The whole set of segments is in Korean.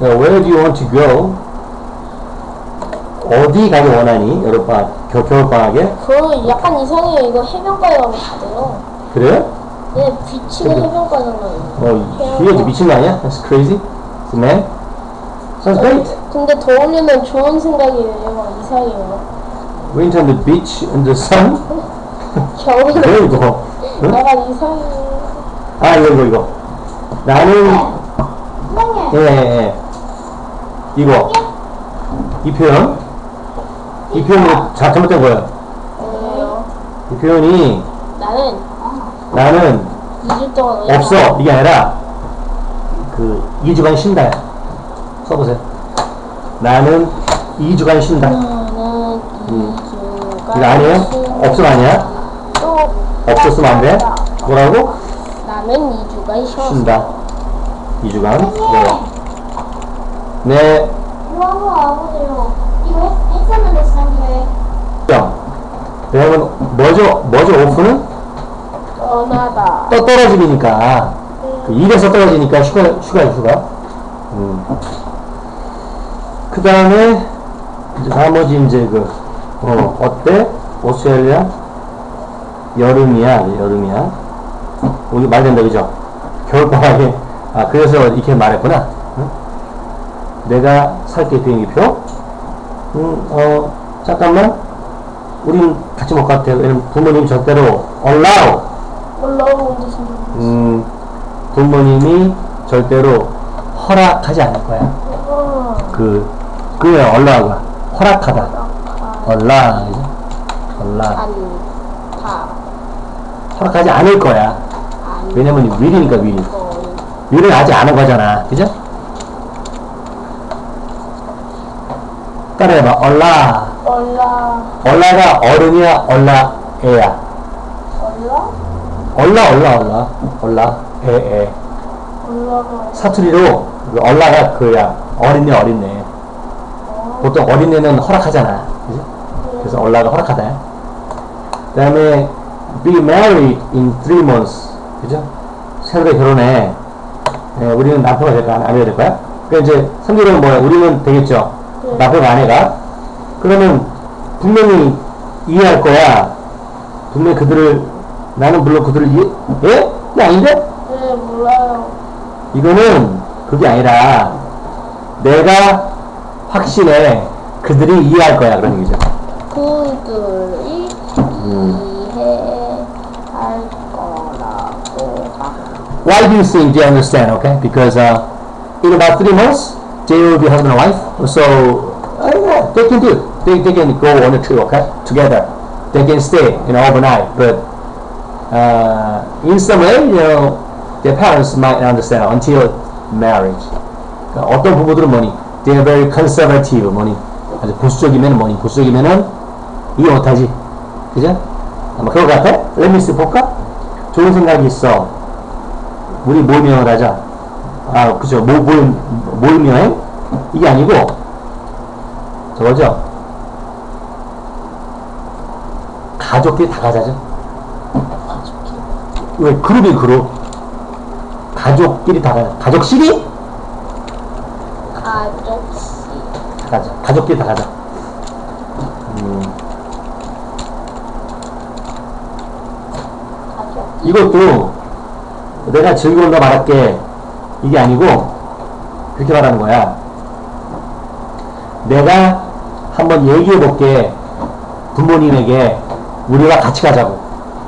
Where do you want to go? 어디 가기 원하니? 여름방학, 겨, 겨울방학에? 그 약간 이상해요. 이거 해변가에 가면 다 돼요. 그래요? 네, 비치가 근데- 해변가잖아요. 어, 이게 이제 미친 거 아니야? That's crazy. It's man. Sounds great. 근데 더울리면 좋은 생각이에요. 막 이상해요. Winter on the beach in the sun. 겨울에 왜 이거? 응? 약간 이상해. 아, 이거, 이거, 이거. 나는, 사랑해. 예, 예, 예. 이거. 이 표현. 이 표현이 자, 잘못된. 뭐예요? 이 표현이 나는 나는 2주 동안 왜 없어. 이게 아니라, 그, 2주간 쉰다. 써보세요. 나는 2주간 쉰다. 나는 음. 2주간 이거 아니에요? 없으면 아니야? 또 없었으면 안 돼? 뭐라고? 나는 2주간 쉬었어. 쉰다. 2주간. 네. 네. 한번 와보세요. 이거 했- 했었는데 지난주에. 자, 왜냐면, 뭐죠? 뭐죠? 오프는? 떠나다. 떠 떨어지니까. 그 입에서 떨어지니까 휴가, 휴가, 휴가. 음. 그 다음에, 이제 나머지 이제 그, 어, 어때? 오스트레일리아? 여름이야, 여름이야. 여기 말 된다, 그죠? 겨울방학에. 아, 그래서 이렇게 말했구나. 응? 내가 살게 비행기표? 음, 어, 잠깐만. 우린 같이 못 같아요. 왜냐면 부모님 절대로 allow 올라오는 무슨 음, 부모님이 절대로 허락하지 않을 거야. 어, 그, 그게 얼라가 허락하다. 얼라. 안타 허락하지 않을 거야. 왜냐면 윌. 안거 윌은 아직 안한 거잖아. 그죠? 따라해봐. 얼라. 올라 얼라가 어른이야? 얼라, 애야? 올라 얼라, 얼라, 얼라. 얼라, 애, 애. 올라가 사투리로 그 얼라가 그야 어린애 어린애 보통 어린애는 허락하잖아 그지? 그래서 얼라가 허락하다 그 다음에 be married in three months 그죠? 새로 결혼해 예, 우리는 남편가 될까 아내가 될 거야? 그러니까 이제 성질은 뭐야 우리는 되겠죠 네. 남편과 아내가 그러면 분명히 이해할 거야 분명히 그들을 나는 물론 그들을 이해 예? 그게 아닌데? 네 몰라요 이거는 그게 아니라 내가 확신해 그들이 이해할 거야 그런 얘기죠. 그들이 음. 이해할 거라고 봐 Why do you think they understand? Okay, because uh, in about three months they will be husband and wife. So uh, yeah, they can do. it. They they can go on a trip. Okay, together. They can stay you know overnight. But uh, in some way, you know, their parents might understand until marriage. 그러니까 어떤 부부들은 뭐니? They are very conservative. 뭐니? 아주 보수적이면 뭐니? 보수적이면은 이해 못하지. 그죠? 아마 그럴 것 같아? Let me see 볼까? 좋은 생각이 있어. 우리 모임 여행을 하자. 아, 그죠. 모, 모임, 모임 여행? 이게 아니고, 저거죠. 가족끼리 다 가자죠. 왜, 그룹이 그룹. 가족끼리 다 가자. 가족끼리? 가족씨 다 가자. 가족끼리 다 가자. 음, 이것도 내가 즐거운다 말할게. 이게 아니고, 그렇게 말하는 거야. 내가 한번 얘기해 볼게. 부모님에게 우리가 같이 가자고.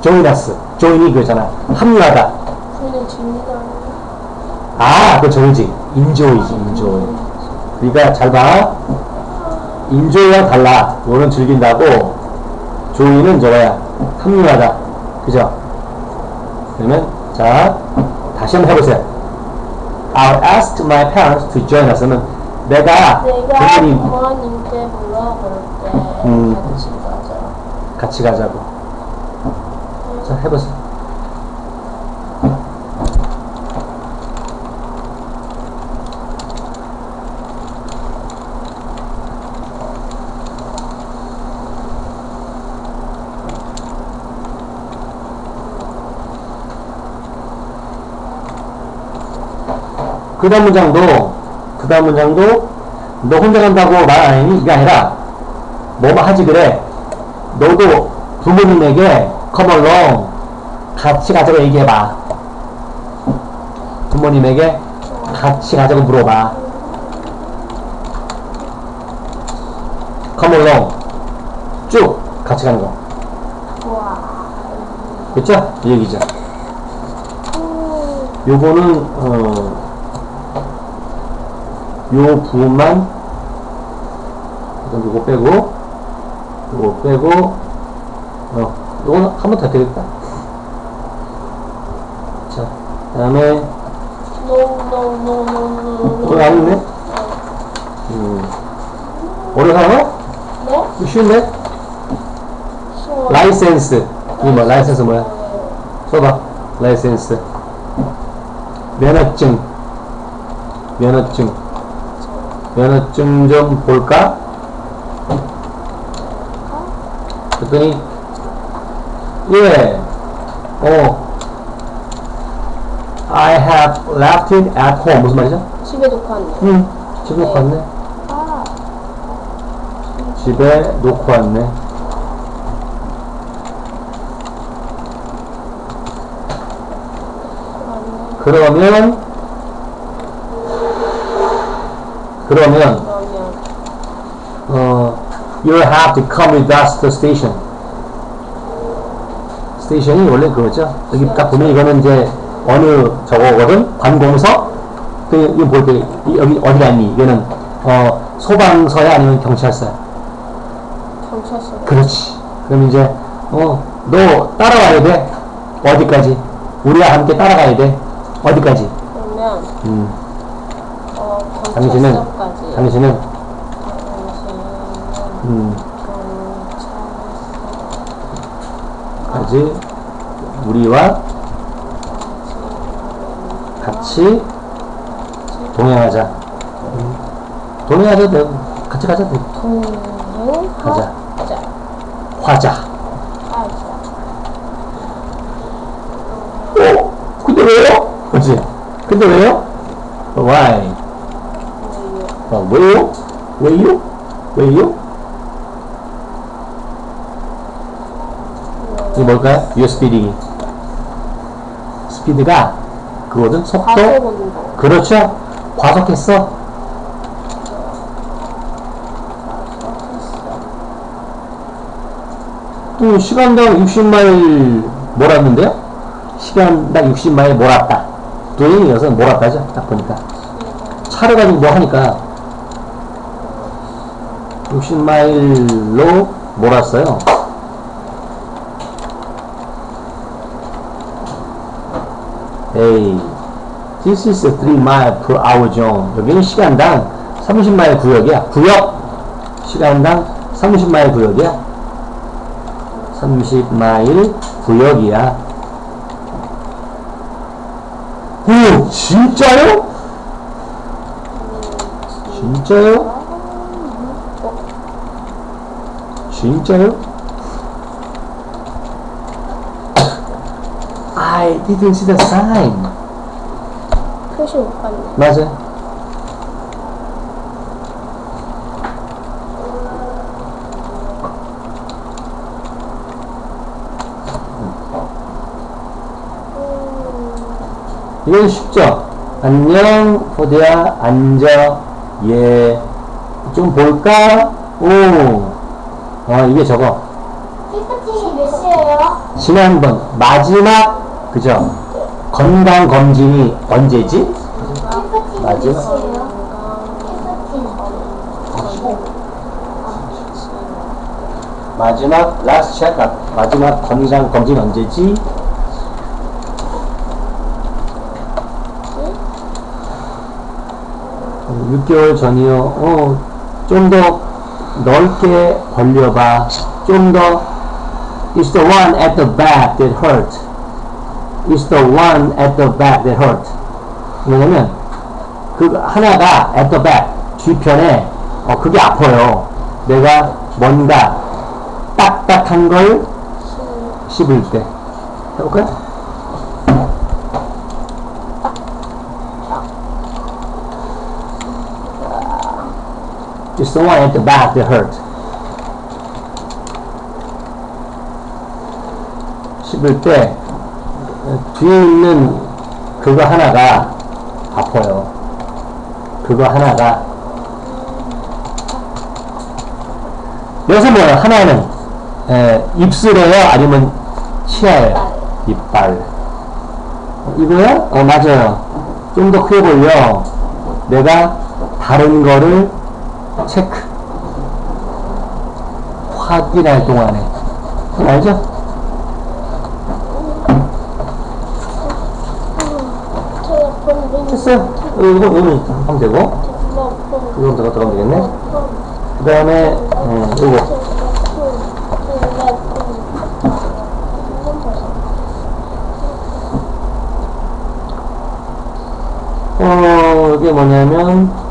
조이나스. 조인이 그거잖아. 합류하다. 근데 준비가 아, 그거 저이지. 인조이지, 인조이. 그러니까 잘 봐. 인조이랑 달라. 이거는 즐긴다고. 조이는 저거야. 합류하다. 그죠? 그러면, 자, 다시 한번 해보세요. I asked my parents to join us. 그러면 내가 내가 부모님 부모님께 물어볼 때 음. 같이 가자 같이 가자고. 자, 해보세요. 그 다음 문장도 그 다음 문장도 너 혼자 간다고 말 안 했니? 이게 아니라 뭐뭐 하지 그래. 너도 부모님에게 come along 같이 가자고 얘기해봐. 부모님에게 같이 가자고 물어봐. come along 쭉 같이 가는 거. 와. 그쵸? 이 얘기죠. 요거는 어, 요 부분만 요거 빼고 요거 빼고 어 요거는 한번 더 되겠다. 자, 그다음에 노노노노노. 어, 아니네. 음, 오래 살아? 네? 이거 쉬운데? 라이센스. 이거 뭐 라이센스 뭐야? 써봐. 라이센스. 면허증. 면허증. 면허증 좀 볼까? 그랬더니, 예, 어, I have left it at home. 무슨 말이죠? 집에 놓고 왔네. 응, 집에 놓고 왔네. 아. 집에 놓고 왔네. 그러면, 그러면, 어, you'll have to come with us to station. 스테이션이 원래 그거죠. 여기 딱 보면 이거는 이제 어느 저거거든? 관공서? 그, 이거 볼 때, 이- 여기 어디 갔니? 이거는, 어, 소방서야 아니면 경찰서야? 경찰서. 그렇지. 그럼 이제, 어, 너 따라가야 돼. 어디까지? 우리와 함께 따라가야 돼. 어디까지? 그러면 음, 어 당신은. 당신은, 당신은 음. 까지 우리와 같이 동행하자. 음, 동행하자, 돼. 같이 가자, 돼. 동행하자. 가자. 화자. 아. 어? 근데 왜요? 그렇지. 근데 왜요? Why? 어, 왜요? 왜요? 왜요? 이게 뭘까요? Speeding. 스피드가 그거든 속도. 그렇죠. 과속했어. 또 시간당 60마일 몰았는데요? 시간당 60마일 몰았다. 도행이어서 몰았다죠. 딱 보니까. 차를 가지고 뭐 하니까 60마일로 몰았어요. 에이, this is a 3 mile per hour zone. 여기는 시간당 30마일 구역이야. 구역! 시간당 30마일 구역이야. 30마일 구역이야. 오, 진짜요? 진짜요? 진짜요? I didn't see the sign. 표시 못 봤네. 맞아요. 이건 쉽죠? 안녕, 호대야, 앉아, 예. 좀 볼까? 오. 어, 이게 저거. 피크팅이 몇 시에요? 지난번, 마지막, 그죠? 언제지? 맞아. 몇 시에요? 피크팅. 마지막, last check-up. 마지막 건강 검진 언제지? 어, 6개월 전이요. 어, 좀 더 넓게 벌려봐. 좀 더. It's the one at the back that hurt. It's the one at the back that hurt. 왜냐면 그 하나가 at the back 뒤편에 어 그게 아파요. 내가 뭔가 딱딱한 걸 씹을 때. 해볼까요? It's the one at the back that hurt. 씹을 때 어, 뒤에 있는 그거 하나가 아파요. 그거 하나가 여기서 뭐예요? 하나는 에, 입술에요? 아니면 치아예요? 이빨. 어, 이거야? 어 맞아요. 좀 더 크게 보여. 내가 다른 거를 체크 확인할 동안에 알죠? 됐어요. 어, 이거 이거는 하면 되고 이거 더 들어가면 되겠네. 그 다음에 음, 이거 어 이게 뭐냐면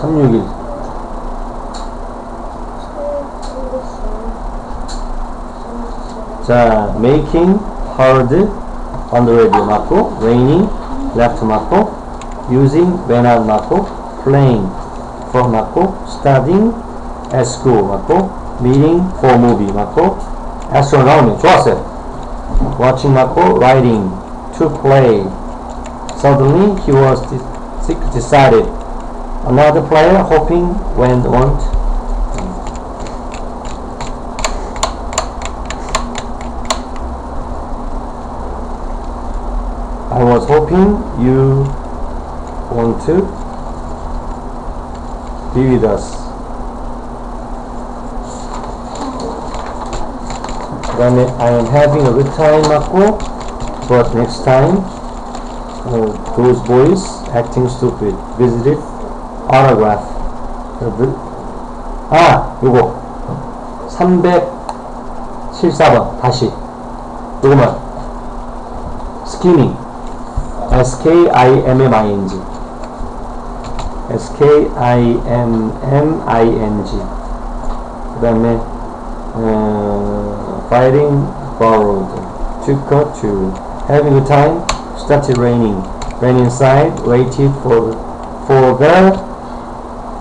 361 자, making hard on the radio 맞고, raining left 맞고, using when out 맞고, playing for 맞고, studying at school 맞고, meeting for movie 맞고, astronomy 좋았어요. watching 맞고, writing to play. Suddenly he was de- decided. Another player hoping when want. I was hoping you want to be with us. Damn it, I am having a good time, Marco. But next time, uh, those boys acting stupid visited autograph 그 느- 아 요거 374번 다시 요거만 skimming S-K-I-M-M-I-N-G S-K-I-M-M-I-N-G 그 다음에 어, fighting borrowed took her to having a time started raining ran inside waited for for the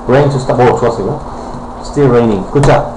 rain to stop 오 좋았어요 이거. still raining good job